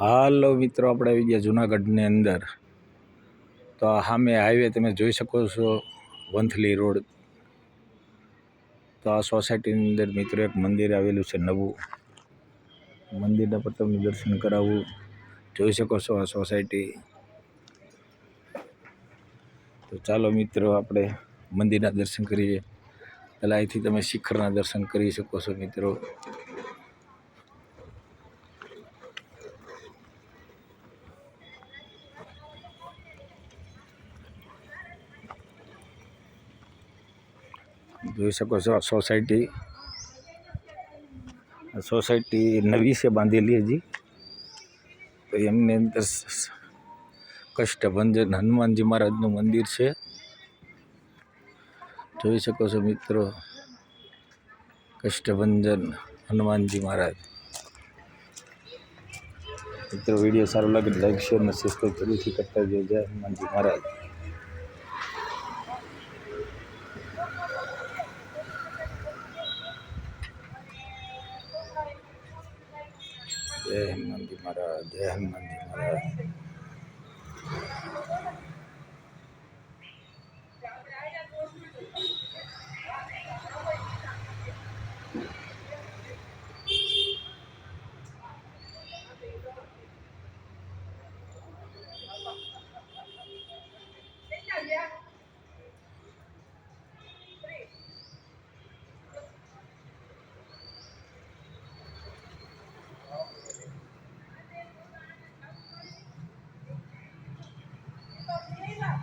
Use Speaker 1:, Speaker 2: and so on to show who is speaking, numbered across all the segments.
Speaker 1: હાલો મિત્રો, આપણે આવી ગયા જુનાગઢની અંદર. તો આ સામે હાઈવે તમે જોઈ શકો છો, વંથલી રોડ. તો આ સોસાયટીની અંદર મિત્રો એક મંદિર આવેલું છે નવું. મંદિરના પર તમને દર્શન કરાવવું જોઈ શકો છો આ સોસાયટી તો ચાલો મિત્રો, આપણે મંદિરના દર્શન કરીએ. પહેલાં અહીંથી તમે શિખરના દર્શન કરી શકો છો મિત્રો. જોઈ શકો છો સોસાયટી. સોસાયટી નવી છે બાંધેલી હજી. તો એમની અંદર કષ્ટભંજન હનુમાનજી મહારાજનું મંદિર છે. જોઈ શકો છો મિત્રો, કષ્ટભંજન હનુમાનજી મહારાજ. મિત્રો, વીડિયો સારો લાગે લાઈક શેર અને સબસ્ક્રાઈબ જરૂરથી કરતા જજો. જય હનુમાનજી મહારાજ. જય હનુમાનજી મહારાજ જય હનુમાનજી મહારાજ ตอนนี้แบบ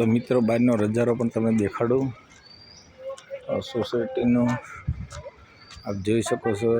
Speaker 1: તો મિત્રો બહારનો નજારો પણ તમે દેખાડું. સોસાયટીનો આપ જોઈ શકો છો.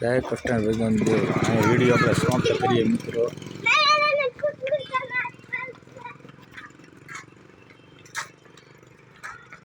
Speaker 1: જય કૃષ્ણ ભગવાન દેવ આ વીડિયો આપણે સમાપ્ત કરીએ મિત્રો.